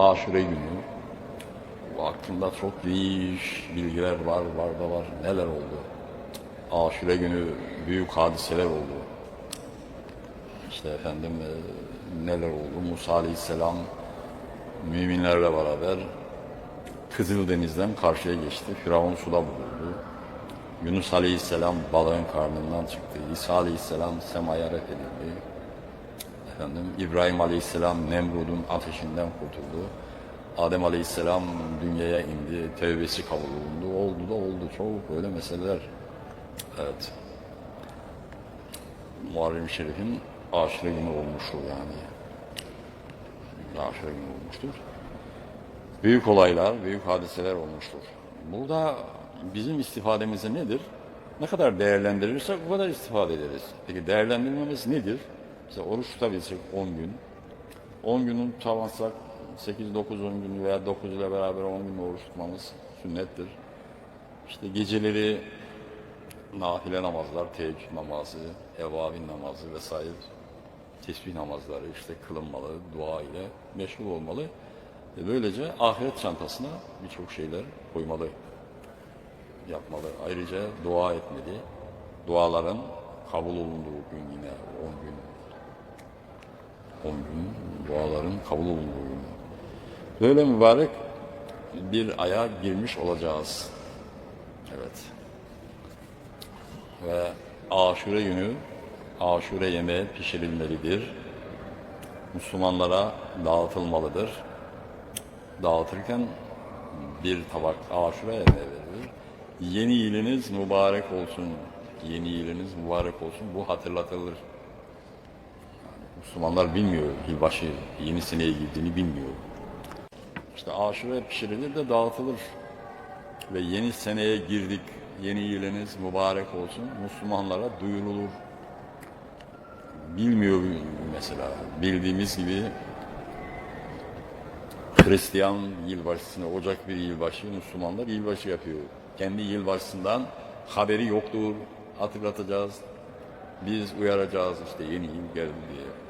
Aşure günü. Aklımda çok değiş bilgiler var, var da var. Neler oldu? Aşure günü büyük hadiseler oldu. İşte efendim e, neler oldu? Musa Aleyhisselam müminlerle beraber Kızıldeniz'den karşıya geçti. Firavun suda bulundu. Yunus Aleyhisselam balığın karnından çıktı. İsa Aleyhisselam semaya ref edildi. Efendim İbrahim Aleyhisselam Nemrud'un ateşinden kurtuldu. Adem Aleyhisselam dünyaya indi, tevbesi kabul olundu. Oldu da oldu. Çok böyle meseleler. Evet. Muharrem Şerif'in aşire günü olmuştur yani. Aşire günü olmuştur. Büyük olaylar, büyük hadiseler olmuştur. Burada bizim istifademiz nedir? Ne kadar değerlendirirsek o kadar istifade ederiz. Peki değerlendirmemiz nedir? Mesela oruç tutabilsek 10 gün. 10 günün tutamazsak 8-9-10 gün veya 9 ile beraber 10 gün oruç tutmamız sünnettir. İşte geceleri nafile namazlar, teheccüd namazı, evvabin namazı vesaire tesbih namazları işte kılınmalı, dua ile meşgul olmalı. Ve böylece ahiret çantasına birçok şeyler koymalı, yapmalı. Ayrıca dua etmeli. Duaların kabul olunduğu gün yine 10 gün 10 gün duaların kabul olunduğu gün. Böyle mübarek bir aya girmiş olacağız. Evet. Ve aşure günü aşure yemeği pişirilmelidir. Müslümanlara dağıtılmalıdır. Dağıtırken bir tabak aşure yemeği verilir. Yeni yılınız mübarek olsun. Yeni yılınız mübarek olsun. Bu hatırlatılır. Müslümanlar bilmiyor yılbaşı yeni seneye girdiğini bilmiyor. İşte aşure pişirilir de dağıtılır. Ve yeni seneye girdik. Yeni yılınız mübarek olsun. Müslümanlara duyurulur. Bilmiyor mesela. Bildiğimiz gibi Hristiyan yılbaşısını, Ocak bir yılbaşı, Müslümanlar yılbaşı yapıyor. Kendi yılbaşısından haberi yoktur. Hatırlatacağız. Biz uyaracağız işte yeni yıl geldi diye.